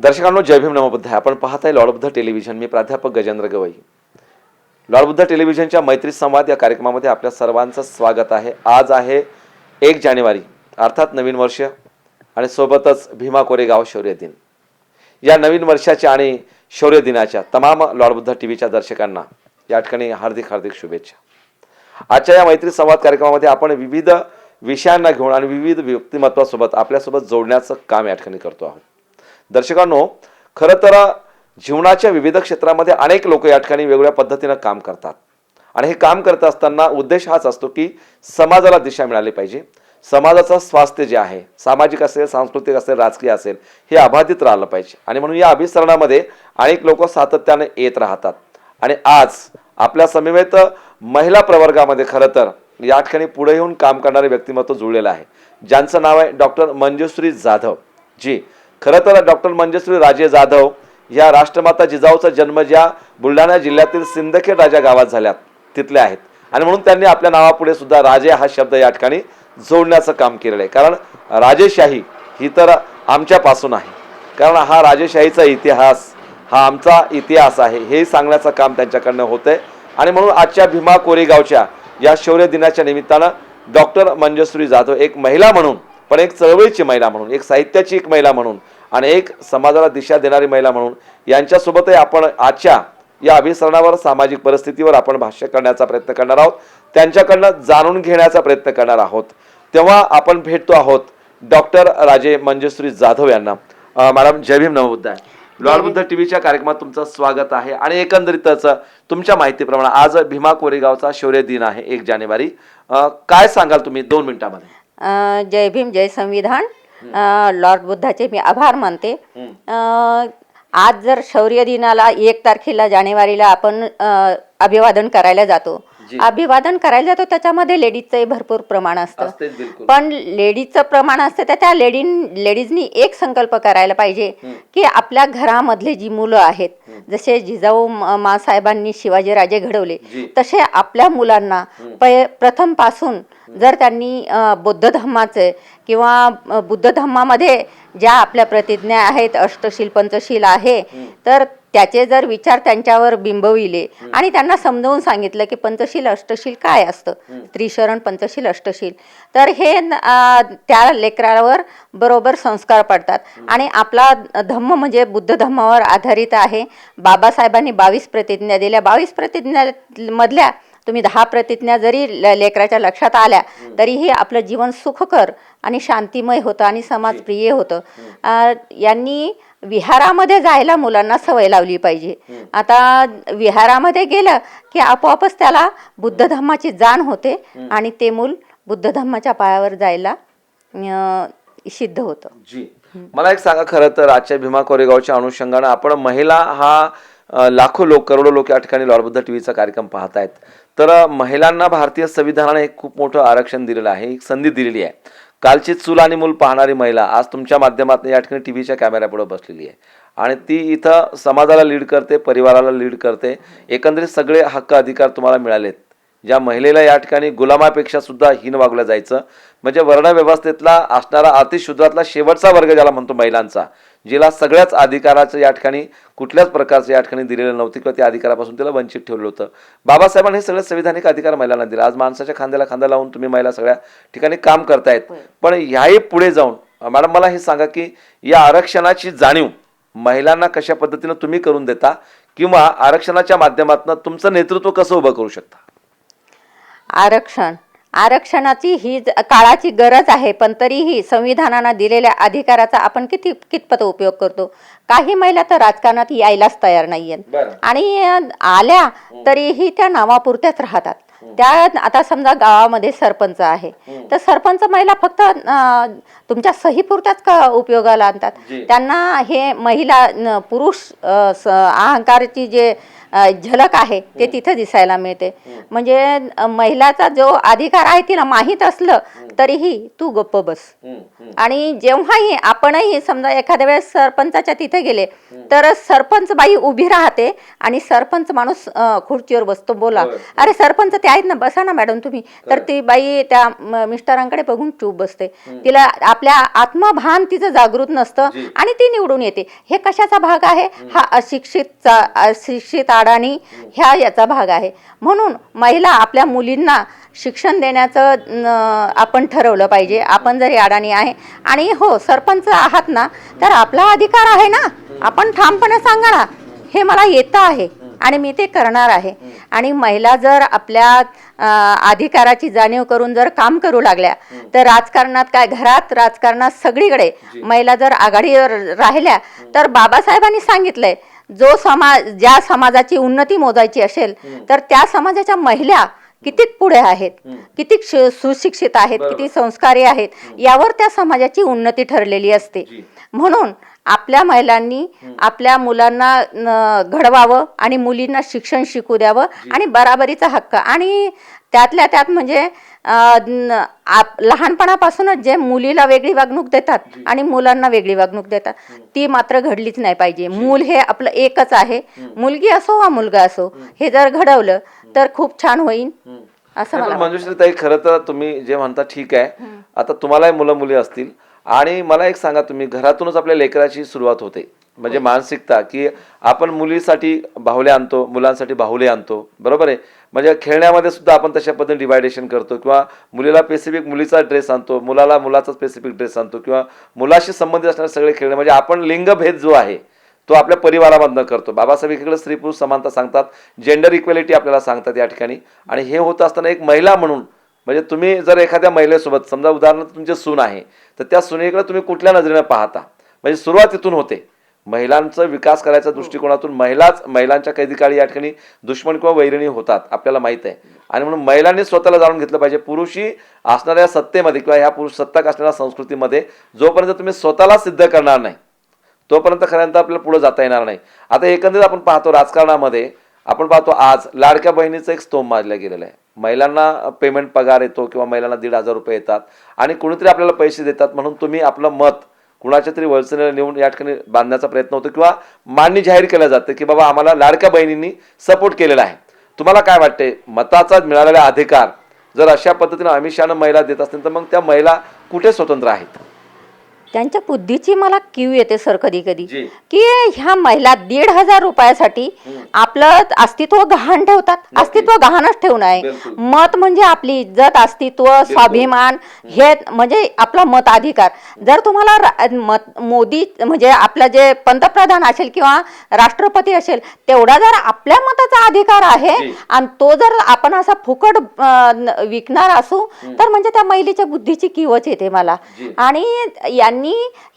दर्शकांनो जय भीम नमोबुद्ध आपण पाहत आहे लॉर्डबुद्ध टेलिव्हिजन. मी प्राध्यापक गजेंद्र गवई. लॉर्डबुद्ध टेलिव्हिजनच्या मैत्री संवाद या कार्यक्रमामध्ये आपल्या सर्वांचं स्वागत आहे. आज आहे एक जानेवारी अर्थात नवीन वर्ष आणि सोबतच भीमा कोरेगाव शौर्य दिन. या नवीन वर्षाच्या आणि शौर्य दिनाच्या तमाम लॉर्डबुद्ध टी व्हीच्या दर्शकांना या ठिकाणी हार्दिक हार्दिक शुभेच्छा. आजच्या या मैत्री संवाद कार्यक्रमामध्ये आपण विविध विषयांना घेऊन आणि विविध व्यक्तिमत्वासोबत आपल्यासोबत जोडण्याचं काम या ठिकाणी करतो आहोत. दर्शकांनो खरं तर जीवनाच्या विविध क्षेत्रामध्ये अनेक लोक या ठिकाणी वेगवेगळ्या पद्धतीनं काम करतात. आणि हे काम करत असताना उद्देश हाच असतो की समाजाला दिशा मिळाली पाहिजे. समाजाचं स्वास्थ्य जे आहे सामाजिक असेल सांस्कृतिक असेल राजकीय असेल हे अबाधित राहिलं पाहिजे. आणि म्हणून या अभिसरणामध्ये अनेक लोक सातत्याने येत राहतात. आणि आज आपल्या समवेत महिला प्रवर्गामध्ये खरं तर या ठिकाणी पुढे येऊन काम करणारे व्यक्तिमत्व जुळलेलं आहे. ज्यांचं नाव आहे डॉक्टर मंजुश्री जाधव. जी खरं तर डॉक्टर मंजुश्री राजे जाधव या राष्ट्रमाता जिजाऊचा जन्म ज्या बुलढाणा जिल्ह्यातील सिंदखेड राजा गावात झाल्यात तिथले आहेत. आणि म्हणून त्यांनी आपल्या नावापुढे सुद्धा राजे हा शब्द या ठिकाणी जोडण्याचं काम केलेलं आहे. कारण राजेशाही ही तर आमच्यापासून आहे. कारण हा राजेशाहीचा इतिहास हा आमचा इतिहास आहे हे सांगण्याचं काम त्यांच्याकडनं होतं आहे आणि म्हणून आजच्या भीमा कोरेगावच्या या शौर्य दिनाच्या निमित्तानं डॉक्टर मंजश्री जाधव एक महिला म्हणून पण एक चळवळीची महिला म्हणून एक साहित्याची एक महिला म्हणून आणि एक समाजाला दिशा देणारी महिला म्हणून यांच्यासोबतही आपण आजच्या या अभिसरणावर सामाजिक परिस्थितीवर आपण भाष्य करण्याचा प्रयत्न करणार आहोत. त्यांच्याकडनं जाणून घेण्याचा प्रयत्न करणार आहोत. तेव्हा आपण भेटतो आहोत डॉक्टर राजे मंजुश्री जाधव यांना. मॅडम जय भीम नवबुद्ध आहे लॉर्ड बुद्ध टीव्हीच्या कार्यक्रमात तुमचं स्वागत आहे आणि एकंदरीतच तुमच्या माहितीप्रमाणे आज भीमा कोरेगावचा शौर्य दिन आहे एक जानेवारी. काय सांगाल तुम्ही दोन मिनिटांमध्ये? जय भीम जय संविधान. लॉर्ड बुद्धाचे मी आभार मानते. आज जर शौर्य दिनाला एक तारखेला जानेवारीला आपण अभिवादन करायला जातो. अभिवादन करायला जातो त्याच्यामध्ये लेडीजचंही भरपूर प्रमाण असतं. पण लेडीजचं प्रमाण असतं त्या त्या लेडी लेडीजनी एक संकल्प करायला पाहिजे की आपल्या घरामधले जी मुलं आहेत जसे जिजाऊ म- मासाहेबांनी शिवाजीराजे घडवले. तसे आपल्या मुलांना पै प्रथमपासून जर त्यांनी बौद्ध धम्माचे किंवा बुद्ध धम्मामध्ये ज्या आपल्या प्रतिज्ञा आहेत अष्टशील पंचशील आहे तर त्याचे जर विचार त्यांच्यावर बिंबविले आणि त्यांना समजावून सांगितलं की पंचशील अष्टशील काय असतं? त्रिशरण पंचशील अष्टशील. तर हे त्या लेकरावर बरोबर संस्कार पडतात. आणि आपला धम्म म्हणजे बुद्ध धम्मावर आधारित आहे. बाबासाहेबांनी बावीस प्रतिज्ञा दिल्या. बावीस प्रतिज्ञा मधल्या तुम्ही दहा प्रतिज्ञा जरी लेकराच्या लक्षात आल्या तरीही आपलं जीवन सुखकर आणि शांतिमय होतं आणि समाजप्रिय होतं. यांनी विहारामध्ये जायला मुलांना सवय लावली पाहिजे. आता विहारामध्ये गेलं की आपोआपच त्याला बुद्ध धम्माची जाण होते आणि ते मूल बुद्ध धम्माच्या पायावर जायला सिद्ध होतं. जी. मला एक सांगा खरं तर आजच्या भीमा कोरेगावच्या अनुषंगानं आपण महिला हा लाखो लोक करोडो लोक या ठिकाणी लॉर्ड टीव्हीचा कार्यक्रम पाहत आहेत तर महिलांना भारतीय संविधानाने एक खूप मोठं आरक्षण दिलेलं आहे एक संधी दिलेली आहे. कालची चूल आणि मूल पाहणारी महिला आज तुमच्या माध्यमातून या ठिकाणी टीव्हीच्या कॅमेऱ्यापुढे बसलेली आहे. आणि ती इथं समाजाला लीड करते परिवाराला लीड करते. एकंदरीत सगळे हक्क अधिकार तुम्हाला मिळालेत. ज्या महिलेला या ठिकाणी गुलामापेक्षा सुद्धा हीन वागलं जायचं. म्हणजे वर्णव्यवस्थेतला असणारा अतिशुद्रातला शेवटचा वर्ग ज्याला म्हणतो महिलांचा जिला सगळ्याच अधिकाराचं या ठिकाणी कुठल्याच प्रकारचं या ठिकाणी दिलेलं नव्हतं किंवा त्या अधिकारापासून तिला वंचित ठेवलं होतं. बाबासाहेबांनी हे सगळे संविधानिक अधिकार महिलांना दिले. आज माणसाच्या खांद्याला खांदा लावून तुम्ही महिला सगळ्या ठिकाणी काम करतायत. पण ह्याही पुढे जाऊन मॅडम मला हे सांगा की या आरक्षणाची जाणीव महिलांना कशा पद्धतीनं तुम्ही करून देता किंवा आरक्षणाच्या माध्यमातून तुमचं नेतृत्व कसं उभं करू शकता? आरक्षण. आरक्षणाची ही काळाची गरज आहे पण तरीही संविधानानं दिलेल्या अधिकाराचा आपण किती कितपत उपयोग करतो? काही महिला तर राजकारणात यायलाच तयार बरं. आणि आल्या तरीही त्या नावापुरत्याच राहतात. त्या आता समजा गावामध्ये सरपंच आहे तर सरपंच महिला फक्त तुमच्या सहीपुरत्याच का उपयोगाला आणतात. त्यांना हे महिला पुरुष अहंकाराची जे झलक आहे ते तिथं दिसायला मिळते. म्हणजे महिलाचा जो अधिकार आहे तिला माहीत असलं तरीही तू गप्प बस. आणि जेव्हाही आपणही समजा एखाद्या वेळेस सरपंचाच्या तिथे गेले तर सरपंच बाई उभी राहते आणि सरपंच माणूस खुर्चीवर बसतो बोला. अरे सरपंच ते आहेत ना बसा ना मॅडम तुम्ही. तर ती बाई त्या मिस्टरांकडे बघून चूप बसते. तिला आपल्या आत्मभान तिचं जागृत नसतं. आणि ती निवडून येते. हे कशाचा भाग आहे? हा अशिक्षित अशिक्षित अडाणी ह्या याचा भाग आहे. म्हणून महिला आपल्या मुलींना शिक्षण देण्याचं आपण ठरवलं पाहिजे. आपण जरी अडाणी आहे आणि हो सरपंच आहात ना तर आपला अधिकार आहे ना. आपण ठामपणे सांगा ना हे मला येतं आहे आणि मी ते करणार आहे. आणि महिला जर आपल्या अधिकाराची जाणीव करून जर काम करू लागल्या तर राजकारणात काय घरात राजकारणात सगळीकडे महिला जर आघाडीवर राहिल्या तर बाबासाहेबांनी सांगितलंय जो समाज ज्या समाजाची उन्नती मोजायची असेल तर त्या समाजाच्या महिला कितीक पुढे आहेत किती सुशिक्षित आहेत. किती संस्कारी आहेत यावर त्या समाजाची उन्नती ठरलेली असते. म्हणून आपल्या महिलांनी आपल्या मुलांना घडवावं आणि मुलींना शिक्षण शिकू द्यावं आणि बराबरीचा हक्क. आणि त्यातल्या त्यात म्हणजे आप- लहानपणापासूनच जे मुलीला वेगळी वागणूक देतात आणि मुलांना वेगळी वागणूक देतात ती मात्र घडलीच नाही पाहिजे. मूल हे आपलं एकच आहे. मुलगी असो वा मुलगा असो हे. जर घडवलं तर खूप छान होईल असं मला मंजुश्री ताई खरं तर तुम्ही जे म्हणता ठीक आहे. आता तुम्हालाही मुलं मुली असतील. आणि मला एक सांगा तुम्ही घरातूनच आपल्या लेकराची सुरुवात होते. म्हणजे मानसिकता की आपण मुलीसाठी बाहुले आणतो मुलांसाठी बाहुले आणतो. बरोबर आहे? म्हणजे खेळण्यामध्ये सुद्धा आपण तशा पद्धतीने डिवायडेशन करतो किंवा मुलीला स्पेसिफिक मुलीचा ड्रेस आणतो मुलाला मुलाचा स्पेसिफिक ड्रेस आणतो किंवा मुलाशी संबंधित असणारे सगळे खेळणे. म्हणजे आपण लिंगभेद जो आहे तो आपल्या परिवारामधनं करतो. बाबासाहेब एकीकडे स्त्री पुरुष समानता सांगतात जेंडर इक्वेलिटी आपल्याला सांगतात या ठिकाणी. आणि हे होत असताना एक महिला म्हणून म्हणजे तुम्ही जर एखाद्या महिलेसोबत समजा उदाहरणार्थ तुमचे सून आहे तर त्या सुनेकडे तुम्ही कुठल्या नजरेनं पाहता? म्हणजे सुरुवात तिथून होते. महिलांचा विकास करायच्या दृष्टिकोनातून महिलाच महिलांच्या कैदी काळी या ठिकाणी दुश्मन किंवा वैरिणी होतात आपल्याला माहीत आहे. आणि म्हणून महिलांनी स्वतःला जाणून घेतलं पाहिजे पुरुषी असणाऱ्या सत्तेमध्ये किंवा ह्या पुरुष सत्ताक असणाऱ्या संस्कृतीमध्ये जोपर्यंत तुम्ही स्वतःला सिद्ध करणार नाही तोपर्यंत खऱ्यांत आपल्याला पुढे जाता येणार नाही. आता एकंदरीत आपण पाहतो राजकारणामध्ये आपण पाहतो आज लाडक्या बहिणीचं एक स्तोम माजला गेलेला आहे. महिलांना पेमेंट पगार येतो किंवा महिलांना दीड हजार रुपये येतात आणि कुणीतरी आपल्याला पैसे देतात म्हणून तुम्ही आपलं मत कुणाच्या तरी वळचणीला नेऊन या ठिकाणी बांधण्याचा प्रयत्न होतो किंवा मान्य जाहीर केलं जातं की बाबा आम्हाला लाडक्या बहिणींनी सपोर्ट केलेला आहे. तुम्हाला काय वाटते मताचा मिळालेला अधिकार जर अशा पद्धतीनं अमित शहानं महिला देत असतील तर मग त्या महिला कुठे स्वतंत्र आहेत? त्यांच्या बुद्धीची मला क्यू येते सर कधी कधी. जी. की ह्या महिला दीड हजार रुपयासाठी आपलं अस्तित्व गहाण ठेवतात. अस्तित्व गहाणच ठेवणं आहे. बिलकुल. मत म्हणजे आपली इज्जत अस्तित्व स्वाभिमान हे म्हणजे आपला मत अधिकार जर तुम्हाला रा- मत मोदी म्हणजे आपलं जे पंतप्रधान असेल किंवा राष्ट्रपती असेल तेवढा जर आपल्या मताचा अधिकार आहे जी. आणि तो जर आपण असा फुकट अं, न- विकणार असू तर म्हणजे त्या महिलेच्या बुद्धीची किवच येते मला. जी. आणि यांनी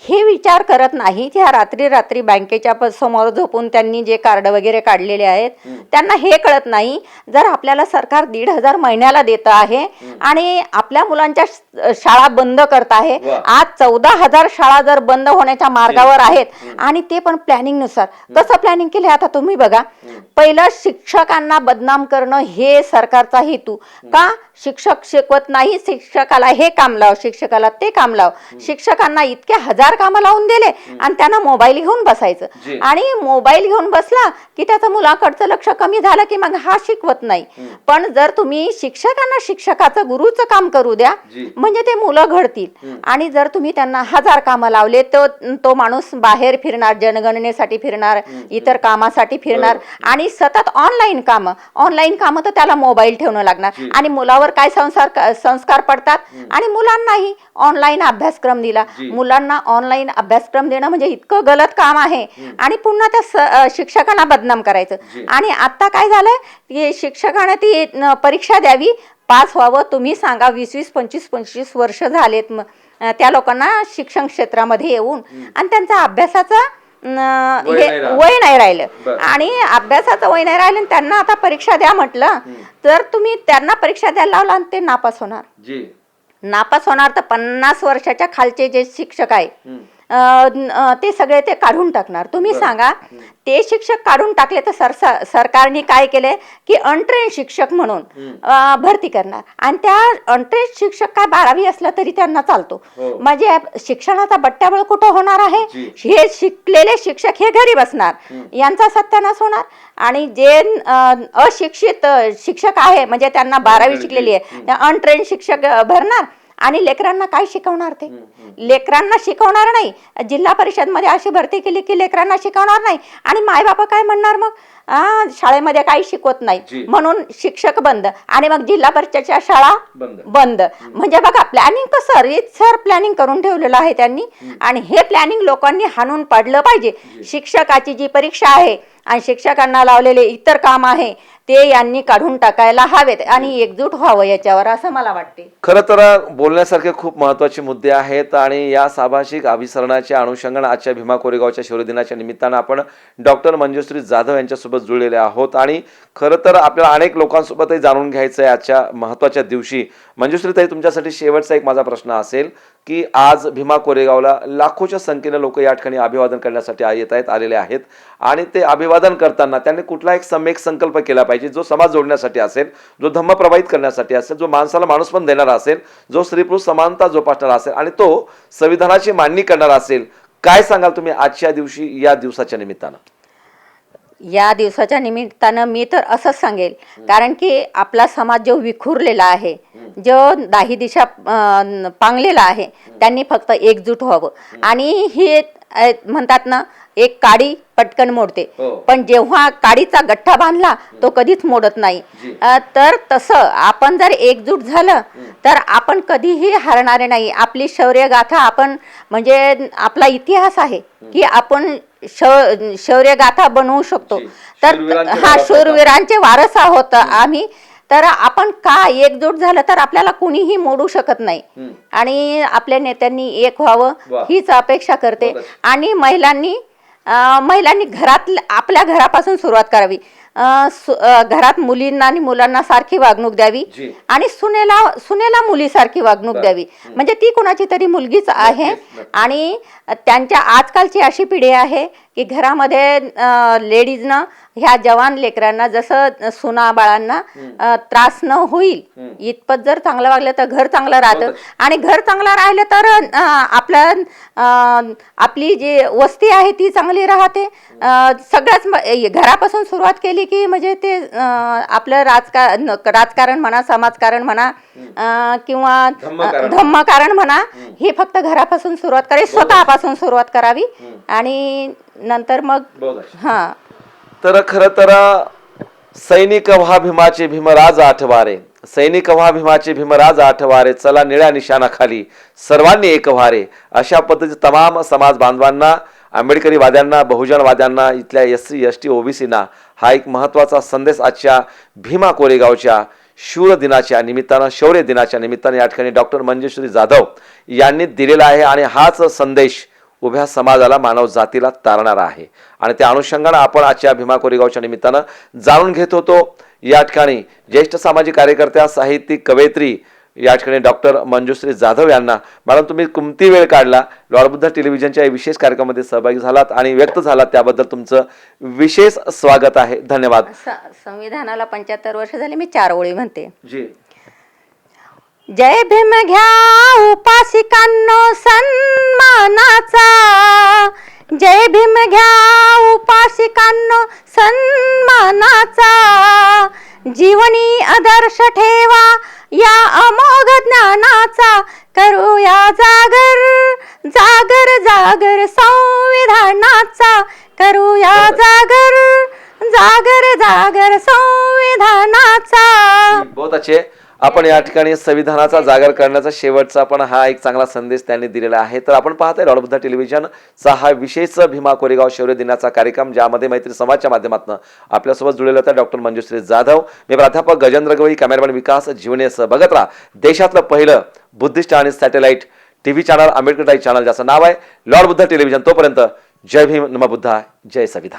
हे विचार करत नाहीत. ह्या रात्री रात्री बँकेच्या प- समोर झोपून त्यांनी जे कार्ड वगैरे काढलेले आहेत त्यांना हे कळत नाही. जर आपल्याला सरकार दीड हजार महिन्याला देत आहे आणि आपल्या मुलांच्या श- शाळा बंद करत आहे वा. आज चौदा हजार शाळा जर बंद होण्याच्या मार्गावर आहेत आणि ते पण प्लॅनिंगनुसार कसं प्लॅनिंग केले आता तुम्ही बघा. पहिलं शिक्षकांना बदनाम करणं हे सरकारचा हेतू. का? शिक्षक शिकवत नाही शिक्षकाला हे काम लाव शिक्षकाला ते काम लाव. शिक्षकांना इतके हजार कामं लावून दिले आणि त्यांना मोबाईल घेऊन. बसायचं. आणि मोबाईल घेऊन बसला की त्याचं मुलाकडचं लक्ष कमी झालं की मग हा शिकवत नाही. पण जर तुम्ही शिक्षकांना शिक्षकाचं गुरुचं काम करू द्या. म्हणजे ते मुलं घडतील. आणि जर तुम्ही त्यांना हजार कामं लावले तो तो माणूस बाहेर फिरणार जनगणनेसाठी फिरणार इतर कामासाठी फिरणार आणि सतत ऑनलाईन कामं. ऑनलाईन कामं तर त्याला मोबाईल ठेवणं लागणार. आणि मुलावर काय संस्कार संस्कार पडतात? आणि मुलांनाही ऑनलाईन अभ्यासक्रम दिला. जी. मुलांना ऑनलाईन अभ्यासक्रम देणं म्हणजे इतकं गलत काम आहे. आणि पुन्हा त्या शिक्षकांना बदनाम करायचं. आणि आता काय झालंय की शिक्षकाने ती परीक्षा द्यावी. पास व्हावं. तुम्ही सांगा वीस वीस पंचवीस पंचवीस वर्ष झालेत. त्या लोकांना शिक्षण क्षेत्रामध्ये येऊन आणि त्यांचा अभ्यासाचा वय हे नाही राहिलं. वय नाही राहिलं. बरं. आणि अभ्यासाचं वय नाही राहिलं आणि त्यांना आता परीक्षा द्या म्हटलं तर तुम्ही त्यांना परीक्षा द्यायला लावला आणि ते नापास होणार. जी. नापास होणार तर पन्नास वर्षाच्या खालचे जे शिक्षक आहे ते सगळे ते काढून टाकणार. तुम्ही सांगा ते शिक्षक काढून टाकले तर सर सरकारने काय केले? की अनट्रेन शिक्षक म्हणून भरती करणार. आणि त्या अनट्रेन शिक्षक काय बारावी असला तरी त्यांना चालतो. हो. म्हणजे शिक्षणाचा बट्ट्याबळ कुठं होणार आहे. हे शिकलेले शिक्षक हे घरी बसणार. यांचा सत्यानाश होणार. आणि जे अशिक्षित शिक्षक आहे म्हणजे त्यांना बारावी शिकलेली आहे अनट्रेन शिक्षक भरणार. आणि लेकरांना काय शिकवणार ते? लेकरांना शिकवणार नाही. जिल्हा परिषदमध्ये अशी भरती केली की लेकरांना शिकवणार नाही. आणि मायबापा काय म्हणणार मग? शाळेमध्ये काही शिकवत. नाही. म्हणून शिक्षक बंद. आणि मग जिल्हा परिषदच्या शाळा बंद. बंद. म्हणजे बघा प्लॅनिंग कसं? रीतसर प्लॅनिंग करून ठेवलेलं आहे त्यांनी. आणि हे प्लॅनिंग लोकांनी हाणून पाडलं पाहिजे. शिक्षकाची जी परीक्षा आहे आणि शिक्षकांना लावलेले इतर काम आहे ते यांनी काढून टाकायला हवेत आणि एकजूट व्हावं याच्यावर असं मला वाटते. खरं तर बोलण्यासारखे खूप महत्त्वाचे मुद्दे आहेत आणि या सामाजिक अभिसरणाच्या अनुषंगाने आजच्या भीमा कोरेगावच्या शौर्यदिनाच्या निमित्तानं आपण डॉक्टर मंजुश्री जाधव यांच्यासोबत जुळलेले आहोत. आणि खरं तर आपल्याला अनेक लोकांसोबतही जाणून घ्यायचं आहे आजच्या महत्त्वाच्या दिवशी. मंजुश्री ताई तुमच्यासाठी शेवटचा एक माझा प्रश्न असेल. की आज भीमा कोरेगावला लाखोच्या संख्येने लोक या ठिकाणी अभिवादन करण्यासाठी येत आहेत आलेले आहेत. आणि ते अभिवादन करताना त्यांनी कुठला एक सम्यक संकल्प केला पाहिजे जो समाज जोडण्यासाठी असेल जो धम्म प्रभावित करण्यासाठी असेल जो माणसाला माणूस पण देणारा असेल जो स्त्री पुरुष समानता जोपासणारा असेल आणि तो संविधानाची मांडणी करणारा असेल. काय सांगाल तुम्ही आजच्या दिवशी या दिवसाच्या निमित्तानं? या दिवसाच्या निमित्तानं मी तर असंच सांगेल. कारण की आपला समाज जो विखुरलेला आहे जो दाही दिशा पांगलेला आहे त्यांनी फक्त एकजूट व्हावं. आणि हे म्हणतात ना एक काडी पटकन मोडते. हो. पण जेव्हा काडीचा गठ्ठा बांधला तो कधीच मोडत नाही. तर तसं आपण जर एकजूट झालं तर आपण कधीही हारणारे नाही. आपली शौर्यगाथा आपण म्हणजे आपला इतिहास आहे की आपण शौ- शौर्यगाथा बनवू शकतो. जी. तर शूरवीरांचे हा वारस शूरवीरांचे वारस आहोत आम्ही. तर आपण का एकजूट झालं तर आपल्याला कुणीही मोडू शकत नाही. हम्म. आणि आपल्या नेत्यांनी एक व्हावं वा. हीच अपेक्षा करते. आणि महिलांनी अं, महिलांनी घरात आपल्या घरापासून सुरुवात करावी. अं, सु- अं, घरात मुलींना आणि मुलांना सारखी वागणूक द्यावी जी. आणि सुनेला सुनेला मुलीसारखी वागणूक बर. द्यावी म्हणजे ती कुणाची तरी मुलगीच आहे नक्कीच. आणि त्यांच्या आजकालची अशी पिढी आहे की घरामध्ये लेडीजनं ह्या जवान लेकरांना जसं सुना बाळांना त्रास न होईल इतपत जर चांगलं वागलं तर घर चांगलं राहतं. आणि घर चांगलं राहिलं तर आपलं आपली जी वस्ती आहे ती चांगली राहते. सगळ्याच घरापासून सुरुवात केली की म्हणजे ते आपलं राजकारण राजकारण म्हणा समाजकारण म्हणा किंवा धम्मकारण. म्हणा ही फक्त घरापासून सुरुवात करावी स्वतःपासून सुरुवात करावी. आणि नंतर मग. हा. तर खरं तर सैनिक व्हा भीमाचे भीमराज आठवारे सैनिक व्हा भीमाचे भीमराज आठवारे चला निळ्या निशाणाखाली सर्वांनी एक व्हारे. अशा पद्धतीचे तमाम समाज बांधवांना आंबेडकरी वाद्यांना बहुजनवाद्यांना इथल्या एस सी एस टी ओबीसीना हा एक महत्त्वाचा संदेश आजच्या भीमा कोरेगावच्या शूर दिनाच्या निमित्तानं शौर्य दिनाच्या निमित्तानं या ठिकाणी डॉक्टर मंजुश्री जाधव यांनी दिलेला आहे आणि हाच संदेश उभ्या समाजाला मानव जातीला तारणारा आहे. आणि त्या अनुषंगानं आपण आजच्या भीमा कोरेगावच्या निमित्तानं जाणून घेत होतो या ठिकाणी ज्येष्ठ सामाजिक कार्यकर्त्या साहित्यिक कवयित्री या ठिकाणी डॉक्टर मंजुश्री जाधव यांना. मॅडम तुम्ही कुमती वेळ काढला. लॉर्डबुद्ध टेलिव्हिजनच्या या विशेष कार्यक्रमामध्ये सहभागी झालात आणि व्यक्त झालात. त्याबद्दल तुमचं विशेष स्वागत आहे. धन्यवाद. संविधानाला पंच्याहत्तर वर्ष झाली. मी चार ओळी म्हणते. जी. जय भीम घ्या उपासिकांनो सन्मानाचा. जय भीम घ्या उपासिकांनो सन्मानाचा. जीवनी आदर्श ठेवा. या अमोघ ज्ञानाचा करूया जागर जागर जागर संविधानाचा करूया जागर जागर जागर संविधानाचा. बहुत अच्छे आपण या ठिकाणी संविधानाचा जागर करण्याचा शेवटचा पण हा एक चांगला संदेश त्यांनी दिलेला आहे. तर आपण पाहताय लॉडबुद्धा टेलिव्हिजनचा हा विशेष भीमा कोरेगाव शौर्य दिनाचा कार्यक्रम ज्यामध्ये मैत्री समाजच्या माध्यमातून आपल्यासोबत जुळलेला होता डॉक्टर मंजुश्री जाधव. मी प्राध्यापक गजेंद्र गवई कॅमेरामॅन विकास जीवनेस बघत राहा. देशातलं पहिलं बुद्धिस्ट आणि सॅटेलाइट टीव्ही चॅनल आंबेडकर टाई चॅनल ज्याचं नाव आहे लॉर्ड बुद्ध टेलिव्हिजन. तोपर्यंत जय भीम नम बुद्धा जय संविधान.